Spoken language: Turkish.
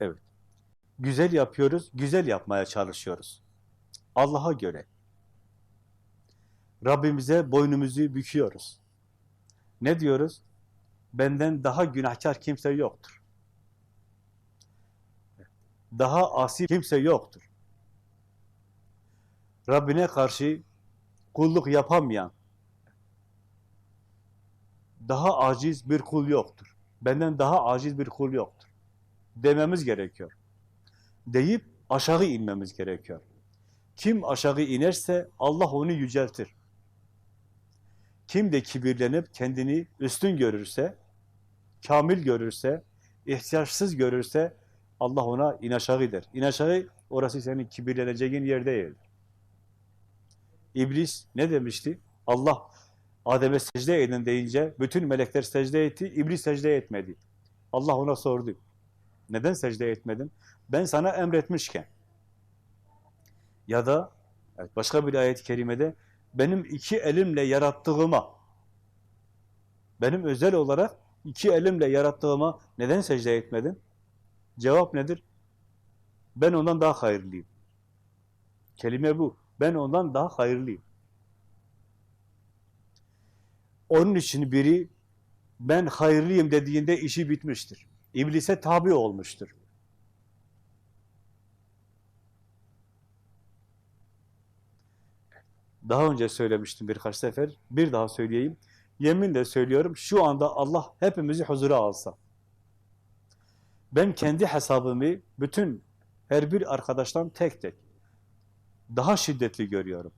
Evet. Güzel yapıyoruz, güzel yapmaya çalışıyoruz. Allah'a göre. Rabbimize boynumuzu büküyoruz. Ne diyoruz? Benden daha günahkar kimse yoktur. Daha asi kimse yoktur. Rabbine karşı kulluk yapamayan, daha aciz bir kul yoktur. Benden daha aciz bir kul yoktur. Dememiz gerekiyor. Deyip aşağı inmemiz gerekiyor. Kim aşağı inerse Allah onu yüceltir. Kim de kibirlenip kendini üstün görürse, kamil görürse, ihtiyaçsız görürse Allah ona in aşağı der. İn aşağı orası senin kibirleneceğin yer değildir. İblis ne demişti? Allah Adem'e secde edin deyince bütün melekler secde etti, iblis secde etmedi. Allah ona sordu. Neden secde etmedin? Ben sana emretmişken. Ya da evet, başka bir ayet-i kerimede benim iki elimle yarattığıma, benim özel olarak iki elimle yarattığıma neden secde etmedin? Cevap nedir? Ben ondan daha hayırlıyım. Kelime bu. Ben ondan daha hayırlıyım. Onun için biri ben hayırlıyım dediğinde işi bitmiştir. İblise tabi olmuştur. Daha önce söylemiştim birkaç sefer. Bir daha söyleyeyim. Yeminle söylüyorum. Şu anda Allah hepimizi huzura alsa. Ben kendi hesabımı bütün her bir arkadaştan tek tek daha şiddetli görüyorum.